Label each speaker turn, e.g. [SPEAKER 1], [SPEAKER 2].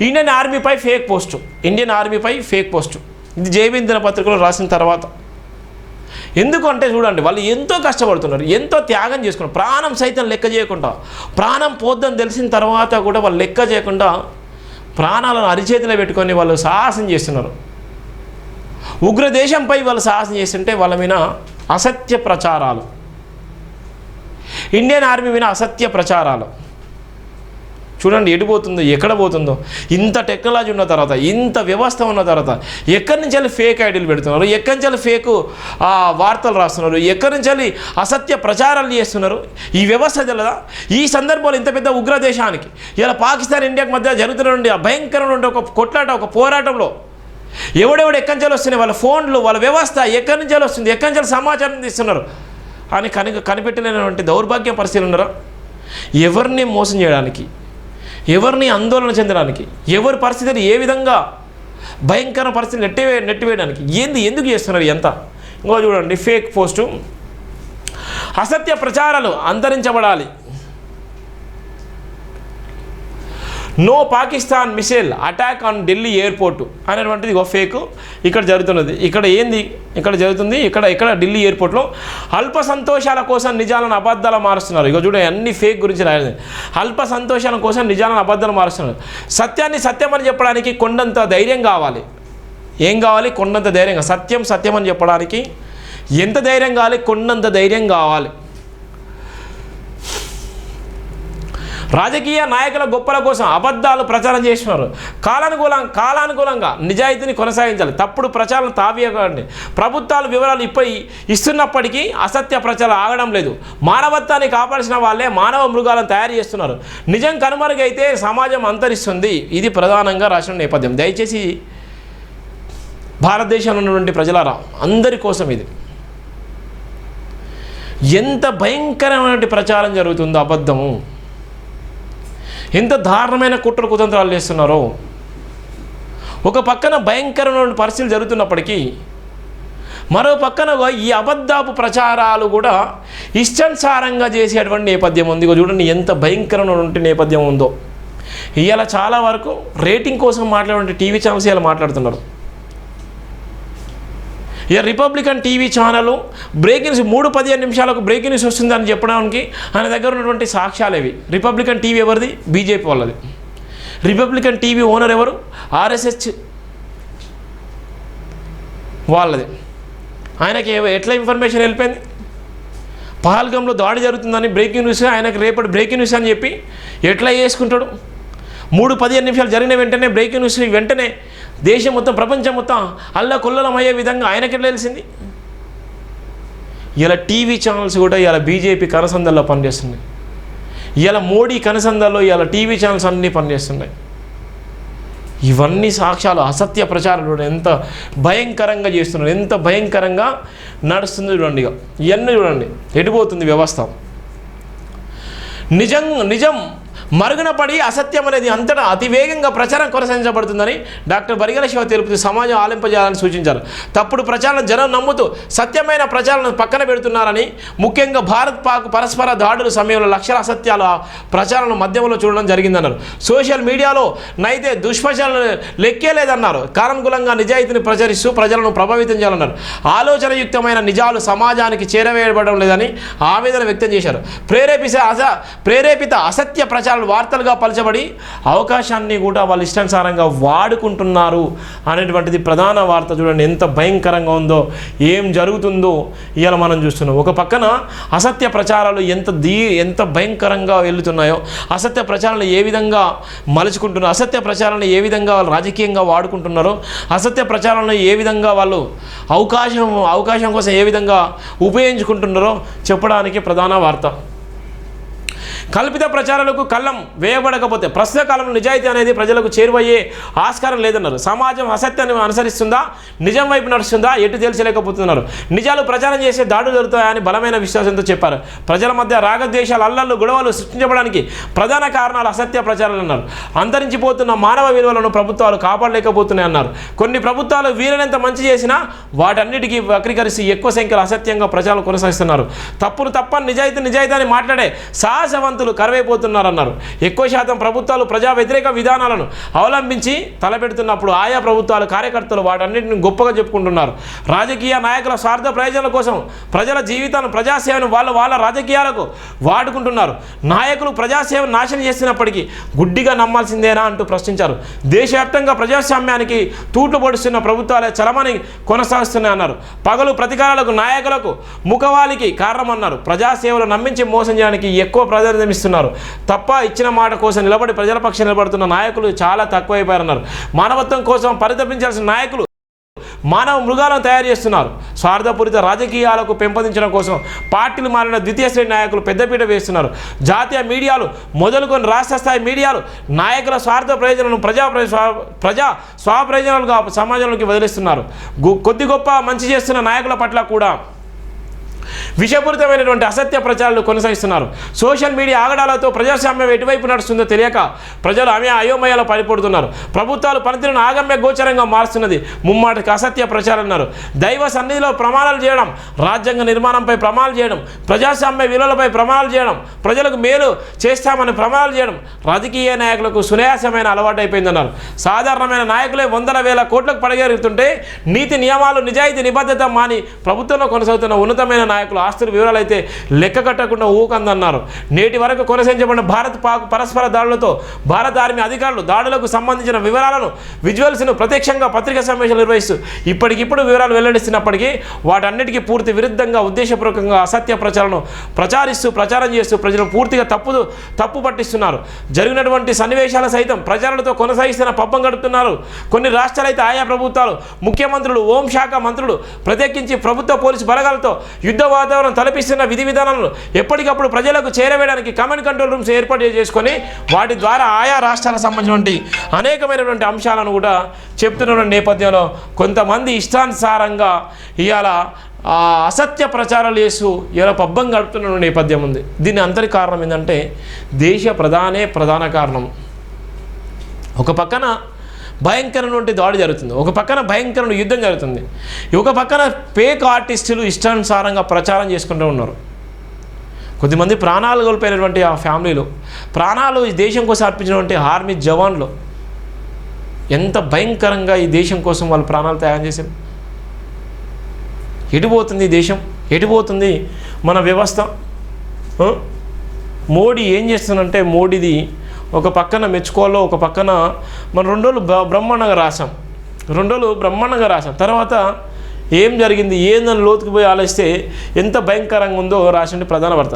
[SPEAKER 1] Indian ఆర్మీపై fake post. Indian ఆర్మీపై fake post. ఇది జైబీన్ పత్రికలో రాసిన తర్వాత. ఎందుకంటే చూడండి వాళ్ళు ఎంతో కష్టపడుతున్నారు ఎంతో త్యాగం చేసుకున్నారు. ప్రాణం సైతం లెక్క చేయకుండా ప్రాణం పోద్దని తెలిసిన తర్వాత కూడా వాళ్ళు లెక్క చేయకుండా ప్రాణాలను అరిచేతిలో పెట్టుకొని వాళ్ళు సాహసం చేస్తున్నారు. ఉగ్రదేశంపై వాళ్ళు సాహసం చేస్తుంటే వాళ్ళ మీద అసత్య ప్రచారాలు. ఇండియన్ ఆర్మీ మీద అసత్య ప్రచారాలు. చూడండి ఎటు పోతుందో ఎక్కడ పోతుందో. ఇంత టెక్నాలజీ ఉన్న తర్వాత ఇంత వ్యవస్థ ఉన్న తర్వాత ఎక్కడి నుంచి వెళ్ళి ఫేక్ ఐడీలు పెడుతున్నారు? ఎక్కడి నుంచి వెళ్ళి ఫేక్ వార్తలు రాస్తున్నారు? ఎక్కడి నుంచి వెళ్ళి అసత్య ప్రచారాలు చేస్తున్నారు? ఈ వ్యవస్థ తెలదా? ఈ సందర్భంలో ఇంత పెద్ద ఉగ్ర దేశానికి ఇలా పాకిస్తాన్ ఇండియాకి మధ్య జరుగుతున్నటువంటి ఆ భయంకరమైన ఒక కొట్లాట ఒక పోరాటంలో ఎవడెవడు ఎక్కడి నుంచి వస్తున్నాయి? వాళ్ళ ఫోన్లు వాళ్ళ వ్యవస్థ ఎక్కడి నుంచి వస్తుంది? ఎక్కడి నుంచి సమాచారం తీస్తున్నారు? అని కని కనిపెట్టలేనటువంటి దౌర్భాగ్య పరిస్థితులు ఉన్నారా? ఎవరిని మోసం చేయడానికి ఎవరిని ఆందోళన చెందడానికి ఎవరి పరిస్థితిని ఏ విధంగా భయంకర పరిస్థితి నెట్టివే నెట్టివేయడానికి ఏంది ఎందుకు చేస్తున్నారు ఎంత ఇంకో చూడండి ఫేక్ పోస్టు అసత్య ప్రచారాలు అంతరించబడాలి. No Pakistan missile attack on Delhi airport అనేటువంటిది ఒక ఫేక్ ఇక్కడ జరుగుతున్నది. ఇక్కడ ఏంది? ఇక్కడ జరుగుతుంది. ఇక్కడ ఇక్కడ ఢిల్లీ ఎయిర్పోర్ట్లో అల్ప సంతోషాల కోసం నిజాలను అబద్ధాలు మారుస్తున్నారు. ఇక చూడండి అన్ని ఫేక్ గురించి రాయలేదు. అల్ప సంతోషాల కోసం నిజాలను అబద్ధాలు మారుస్తున్నారు. సత్యాన్ని సత్యమని చెప్పడానికి కొండంత ధైర్యం కావాలి. ఏం కావాలి? కొండంత ధైర్యం సత్యం సత్యం అని చెప్పడానికి ఎంత ధైర్యం కావాలి? కొండంత ధైర్యం కావాలి. రాజకీయ నాయకుల గొప్పల కోసం అబద్ధాలు ప్రచారం చేస్తున్నారు కాలానుకూలం కాలానుకూలంగా నిజాయితీని కొనసాగించాలి. తప్పుడు ప్రచారం తావీయకండి. ప్రభుత్వాలు వివరాలు ఇప్పటి ఇస్తున్నప్పటికీ అసత్య ప్రచారం ఆగడం లేదు. మానవత్వాన్ని కాపాల్సిన వాళ్ళే మానవ మృగాలను తయారు చేస్తున్నారు. నిజం కనుమరుగైతే సమాజం అంతరిస్తుంది. ఇది ప్రధానంగా రాసిన నేపథ్యం. దయచేసి భారతదేశంలో ఉన్నటువంటి ప్రజలారా అందరి కోసం ఇది. ఎంత భయంకరమైనటువంటి ప్రచారం జరుగుతుందో అబద్ధము. ఎంత దారుణమైన కుట్ర కుతంత్రాలు చేస్తున్నారో. ఒక పక్కన భయంకరమైన పరిస్థితులు జరుగుతున్నప్పటికీ మరో పక్కన ఈ అబద్ధాపు ప్రచారాలు కూడా ఇష్టానుసారంగా చేసేటువంటి నేపథ్యం ఉంది. చూడండి ఎంత భయంకరమైనటువంటి నేపథ్యం ఉందో. ఇవాళ చాలా వరకు రేటింగ్ కోసం మాట్లాడే టీవీ ఛానల్స్ ఇలా మాట్లాడుతున్నారు. ఇక republican TV channel breaking news మూడు పదిహేను నిమిషాలకు బ్రేకింగ్ న్యూస్ వస్తుందని చెప్పడానికి ఆయన దగ్గర ఉన్నటువంటి సాక్ష్యాలు ఇవి. రిపబ్లికన్ టీవీ ఎవరిది? బీజేపీ వాళ్ళది. రిపబ్లికన్ టీవీ ఓనర్ ఎవరు? ఆర్ఎస్ఎస్ వాళ్ళది. ఆయనకి ఎట్లా ఇన్ఫర్మేషన్ వెళ్ళిపోయింది? పహల్గంలో దాడి జరుగుతుందని బ్రేకింగ్ న్యూస్ ఆయనకి రేపటి బ్రేకింగ్ న్యూస్ అని చెప్పి ఎట్లా చేసుకుంటాడు? మూడు పదిహేను నిమిషాలు జరిగిన వెంటనే బ్రేకింగ్ న్యూస్ వెంటనే దేశం మొత్తం ప్రపంచం మొత్తం అల్ల కుల్లలం అయ్యే విధంగా ఆయనకి తెలిసింది? ఇలా టీవీ ఛానల్స్ కూడా ఇలా బీజేపీ కనసందల్లో పనిచేస్తున్నాయి. ఇలా మోడీ కనసందల్లో ఇలా టీవీ ఛానల్స్ అన్నీ పనిచేస్తున్నాయి. ఇవన్నీ సాక్ష్యాలు అసత్య ప్రచారాలు చూడండి ఎంత భయంకరంగా చేస్తున్నారు ఎంత భయంకరంగా నడుస్తుంది చూడండి ఇక. ఇవన్నీ చూడండి ఎడిపోతుంది వ్యవస్థ? నిజం నిజం మరుగున పడి అసత్యం అనేది అంతటా అతివేగంగా ప్రచారం కొనసాగించబడుతుందని డాక్టర్ బరిగల శివ తెలుపుతూ సమాజం ఆలింపజేయాలని సూచించారు. తప్పుడు ప్రచారం జనం నమ్ముతూ సత్యమైన ప్రచారాలను పక్కన పెడుతున్నారని ముఖ్యంగా భారత్ పాక్ పరస్పర దాడుల సమయంలో లక్షల అసత్యాల ప్రచారాలను మధ్యంలో చూడడం జరిగిందన్నారు. సోషల్ మీడియాలో నైతే దుష్ప్రచారాలు లెక్కే లేదన్నారు. కారణకులంగా నిజాయితీని ప్రచరిస్తూ ప్రజలను ప్రభావితం చేయాలన్నారు. ఆలోచనయుక్తమైన నిజాలు సమాజానికి చేరవేయబడడం లేదని ఆవేదన వ్యక్తం చేశారు. ప్రేరేపిసే అస ప్రేరేపిత అసత్య ప్రచారాలు వార్తలుగా పలచబడి అవకాశాన్ని కూడా వాళ్ళు ఇష్టానుసారంగా వాడుకుంటున్నారు అనేటువంటిది ప్రధాన వార్త చూడండి. ఎంత భయంకరంగా ఉందో ఏం జరుగుతుందో ఇవాళ మనం చూస్తున్నాం. ఒక పక్కన అసత్య ప్రచారాలు ఎంత దీ ఎంత భయంకరంగా వెళ్తున్నాయో అసత్య ప్రచారాలు ఏ విధంగా మలుచుకుంటున్నారు అసత్య ప్రచారాలను ఏ విధంగా వాళ్ళు రాజకీయంగా వాడుకుంటున్నారో అసత్య ప్రచారాలను ఏ విధంగా వాళ్ళు అవకాశం అవకాశం కోసం ఏ విధంగా ఉపయోగించుకుంటున్నారో చెప్పడానికి ప్రధాన వార్త. కల్పిత ప్రచారాలకు కళ్ళం వేయబడకపోతే ప్రస్తుత కాలంలో నిజాయితీ అనేది ప్రజలకు చేరువయ్యే ఆస్కారం లేదన్నారు. సమాజం అసత్యాన్ని అనుసరిస్తుందా? నిజం వైపు నడుస్తుందా? ఎటు తేల్చలేకపోతున్నారు? నిజాలు ప్రచారం చేసే దాడులు జరుగుతాయని బలమైన విశ్వాసంతో చెప్పారు. ప్రజల మధ్య రాగద్వేషాలు అల్లర్లు గొడవలు సృష్టించడానికి ప్రధాన కారణాలు అసత్య ప్రచారాలు అన్నారు. అంతరించిపోతున్న మానవ విలువలను ప్రభుత్వాలు కాపాడలేకపోతున్నాయి అన్నారు కొన్ని ప్రభుత్వాలు వీలైనంత మంచి చేసినా వాటన్నిటికీ వక్రీకరిసి ఎక్కువ సంఖ్యలో అసత్యంగా ప్రజలు కొనసాగిస్తున్నారు. తప్పును తప్పని నిజాయితీ నిజాయితీ అని మాట్లాడే సాహసవంత విద్యావంతులు కరువైపోతున్నారన్నారు. ఎక్కువ శాతం ప్రభుత్వాలు ప్రజా వ్యతిరేక విధానాలను అవలంబించి తలపెడుతున్నప్పుడు ఆయా ప్రభుత్వాలు కార్యకర్తలు వాటన్నింటిని గొప్పగా చెప్పుకుంటున్నారు. రాజకీయ నాయకుల స్వార్థ ప్రయోజనాల కోసం ప్రజల జీవితాలను ప్రజాసేవను వాళ్ళ వాళ్ళ రాజకీయాలకు వాడుకుంటున్నారు. నాయకులు ప్రజాసేవను నాశనం చేసినప్పటికీ గుడ్డిగా నమ్మాల్సిందేనా అంటూ ప్రశ్నించారు. దేశవ్యాప్తంగా ప్రజాస్వామ్యానికి తూట్లు పొడుస్తున్న ప్రభుత్వాలే చలమని కొనసాగిస్తున్నాయి అన్నారు పగలు ప్రతికారాలకు నాయకులకు ముఖవాలికి కారణమన్నారు. ప్రజాసేవలు నమ్మించి మోసం చేయడానికి ఎక్కువ ప్రాధాన్యం ఇస్తున్నారు తప్ప ఇచ్చిన మాట కోసం నిలబడి ప్రజల పక్షం నిలబడుతున్న నాయకులు చాలా తక్కువైపోయారన్నారు. మానవత్వం కోసం పరితపించాల్సిన నాయకులు మానవ మృగాలను తయారు చేస్తున్నారు. స్వార్థపూరిత రాజకీయాలకు పెంపొందించడం కోసం పార్టీలు మారిన ద్వితీయ శ్రేణి నాయకులు పెద్దపీట వేస్తున్నారు. జాతీయ మీడియాలు మొదలుకొని రాష్ట్ర స్థాయి మీడియాలు నాయకుల స్వార్థ ప్రయోజనాలను ప్రజా ప్రయ- ప్రజా స్వప్రయోజనాలుగా సమాజంలోకి వదిలిస్తున్నారు. కొద్ది గొప్ప మంచి చేస్తున్న నాయకుల పట్ల కూడా విషపూరితమైనటువంటి అసత్య ప్రచారాలు కొనసాగిస్తున్నారు. సోషల్ మీడియా ఆగడాలతో ప్రజాస్వామ్యం ఎటువైపు నడుస్తుందో తెలియక ప్రజలు ఆమె అయోమయాలు పడిపోతున్నారు ప్రభుత్వాలు పనితీరును ఆగమ్య గోచరంగా మారుస్తున్నది ముమ్మాటికి అసత్య ప్రచారం అన్నారు. దైవ సన్నిధిలో ప్రమాణాలు చేయడం రాజ్యాంగ నిర్మాణంపై ప్రమాణాలు చేయడం ప్రజాస్వామ్య విలువలపై ప్రమాణాలు చేయడం ప్రజలకు మేలు చేస్తామని ప్రమాణాలు చేయడం రాజకీయ నాయకులకు సునాయాసమైన అలవాటైపోయిందన్నారు. సాధారణమైన నాయకులే వందల వేల కోట్లకు పడగలుగుతుంటే నీతి నియమాలు నిజాయితీ నిబద్ధత మాని ప్రభుత్వంలో కొనసాగుతున్న ఉన్నతమైన నాయకులు ఆస్తుల వివరాలు అయితే లెక్క కట్టకుండా ఊకందన్నారు. నేటి వరకు కొనసాగించబడిన భారత్ పాక్ పరస్పర దాడులతో భారత ఆర్మీ అధికారులు దాడులకు సంబంధించిన వివరాలను విజువల్స్ను ప్రత్యక్షంగా పత్రికా సమావేశాలు నిర్వహిస్తూ ఇప్పటికిప్పుడు వివరాలు వెల్లడిస్తున్నప్పటికీ వాటన్నిటికీ పూర్తి విరుద్ధంగా ఉద్దేశపూర్వకంగా అసత్య ప్రచారాలను ప్రచారిస్తూ ప్రచారం చేస్తూ ప్రజలను పూర్తిగా తప్పు తప్పు పట్టిస్తున్నారు. జరిగినటువంటి సన్నివేశాల సైతం ప్రచారాలతో కొనసాగిస్తున్న పబ్బం గడుపుతున్నారు. కొన్ని రాష్ట్రాలు అయితే ఆయా ప్రభుత్వాలు ముఖ్యమంత్రులు హోంశాఖ మంత్రులు ప్రత్యేకించి ప్రభుత్వ పోలీసు బలగాలతో యుద్ధవాద వాతావరణం తలపిస్తున్న విధి విధానాలను ఎప్పటికప్పుడు ప్రజలకు చేరవేయడానికి కమాండ్ కంట్రోల్ రూమ్స్ ఏర్పాటు చేసుకొని వాటి ద్వారా ఆయా రాష్ట్రాలకు సంబంధించినటువంటి అనేకమైనటువంటి అంశాలను కూడా చెప్తున్న నేపథ్యంలో కొంతమంది ఇష్టానుసారంగా ఇవాళ అసత్య ప్రచారాలు చేస్తూ ఇలా పబ్బం గడుపుతున్న నేపథ్యం ఉంది. దీని అంతటి కారణం ఏంటంటే దేశ ప్రధానే ప్రధాన కారణం. ఒక పక్కన భయంకరమైనటువంటి దాడి జరుగుతుంది. ఒక పక్కన భయంకరమైన యుద్ధం జరుగుతుంది. ఒక పక్కన పేక్ ఆర్టిస్టులు ఇష్టానుసారంగా ప్రచారం చేసుకుంటూ ఉన్నారు. కొద్దిమంది ప్రాణాలు కోల్పోయినటువంటి ఆ ఫ్యామిలీలు ప్రాణాలు ఈ దేశం కోసం అర్పించినటువంటి ఆర్మీ జవాన్లు ఎంత భయంకరంగా ఈ దేశం కోసం వాళ్ళు ప్రాణాలు తయారు చేశారు. ఎటుపోతుంది ఈ దేశం? ఎటుపోతుంది మన వ్యవస్థ? మోడీ ఏం చేస్తుందంటే మోడీది ఒక పక్కన మెచ్చుకోవాలో ఒక పక్కన మనం రెండు రోజులు బ్ర- బ్రహ్మాండంగా రాసాం రెండు రోజులు బ్రహ్మాండంగా రాసాం తర్వాత ఏం జరిగింది ఏందని లోతుకు పోయి ఆలోచిస్తే ఎంత భయంకరంగా ఉందో రాసిండి ప్రధాన వార్త.